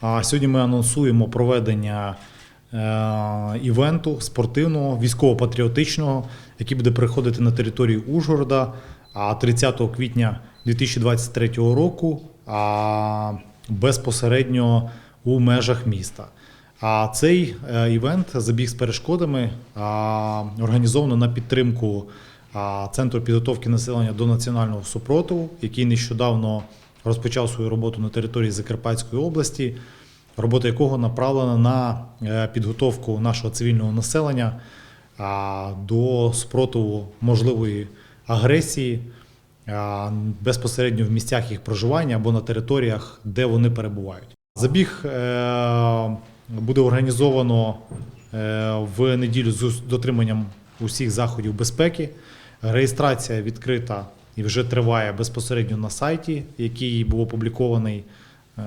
А сьогодні ми анонсуємо проведення е, івенту спортивного, військово-патріотичного, який буде приходити на територію Ужгорода а 30 квітня 2023 року а, безпосередньо у межах міста. А цей е, івент забіг з перешкодами а, організовано на підтримку Центру підготовки населення до національного супротиву, який нещодавно розпочав свою роботу на території Закарпатської області, робота якого направлена на е, підготовку нашого цивільного населення до спротиву можливої агресії безпосередньо в місцях їх проживання або на територіях, де вони перебувають. Забіг е, буде організовано е, в неділю з дотриманням усіх заходів безпеки. Реєстрація відкрита і вже триває безпосередньо на сайті, який був опублікований е,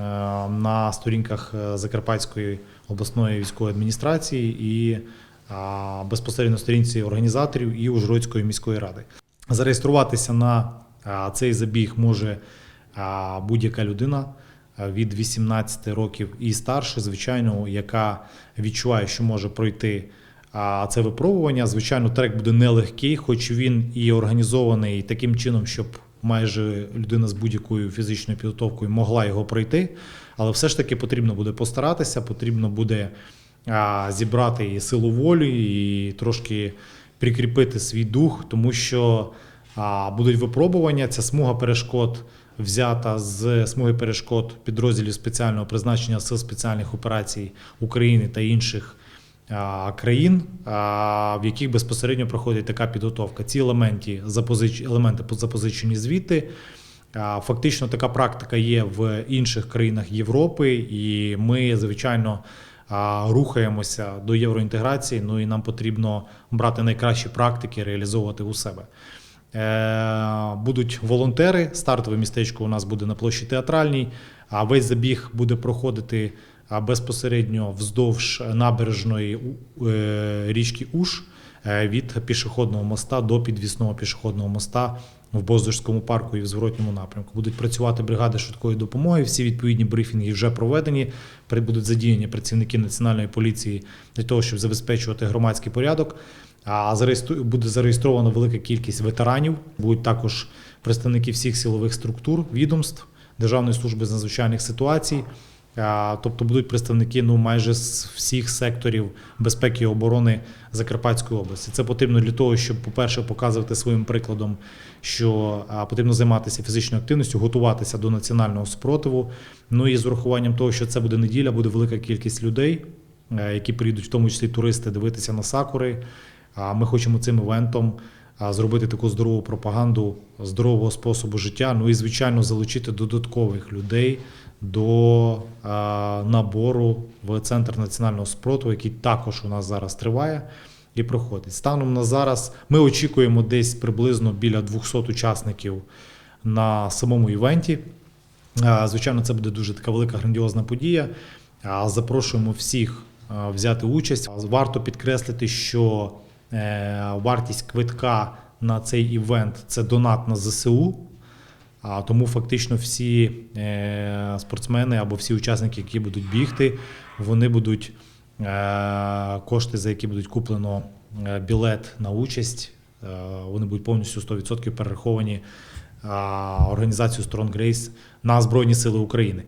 на сторінках е, Закарпатської обласної військової адміністрації і безпосередньо сторінці організаторів і Ужгородської міської ради. Зареєструватися на цей забіг може будь-яка людина від 18 років і старше, звичайно, яка відчуває, що може пройти а, це випробування. Звичайно, трек буде нелегкий, хоч він і організований таким чином, щоб майже людина з будь-якою фізичною підготовкою могла його пройти. Але все ж таки потрібно буде постаратися, потрібно буде зібрати і силу волі, і трошки прикріпити свій дух, тому що будуть випробування. Ця смуга перешкод взята з смуги перешкод підрозділів спеціального призначення сил спеціальних операцій України та інших країн, в яких безпосередньо проходить така підготовка. Ці елементи, елементи запозичені звідти. Фактично така практика є в інших країнах Європи, і ми, звичайно, рухаємося до євроінтеграції. Ну і нам потрібно брати найкращі практики, реалізовувати у себе. Е, Будуть волонтери. Стартове містечко у нас буде на площі театральній. А весь забіг буде проходити безпосередньо вздовж набережної е, річки Уж е, від пішохідного моста до підвісного пішохідного моста в Боздорському парку і в зворотньому напрямку. Будуть працювати бригади швидкої допомоги. Всі відповідні брифінги вже проведені. Будуть задіяні працівники національної поліції для того, щоб забезпечувати громадський порядок. А буде зареєстрована велика кількість ветеранів. Будуть також представники всіх силових структур, відомств Державної служби з надзвичайних ситуацій. Тобто будуть представники ну майже з всіх секторів безпеки і оборони Закарпатської області. Це потрібно для того, щоб, по-перше, показувати своїм прикладом, що потрібно займатися фізичною активністю, готуватися до національного спротиву. Ну і з урахуванням того, що це буде неділя, буде велика кількість людей, е, які приїдуть, в тому числі туристи, дивитися на сакури. А ми хочемо цим івентом зробити таку здорову пропаганду здорового способу життя. Ну і звичайно залучити додаткових людей до набору в центр національного спротиву, який також у нас зараз триває і проходить. Станом на зараз ми очікуємо десь приблизно біля 200 учасників на самому івенті. Звичайно, це буде дуже така велика грандіозна подія. Запрошуємо всіх взяти участь. Варто підкреслити, що вартість квитка на цей івент це донат на ЗСУ. А тому фактично всі е, спортсмени або всі учасники, які будуть бігти, вони будуть е, кошти, за які будуть куплено е, білет на участь, е, вони будуть повністю 100% перераховані е, організацією Strong Grace на Збройні Сили України.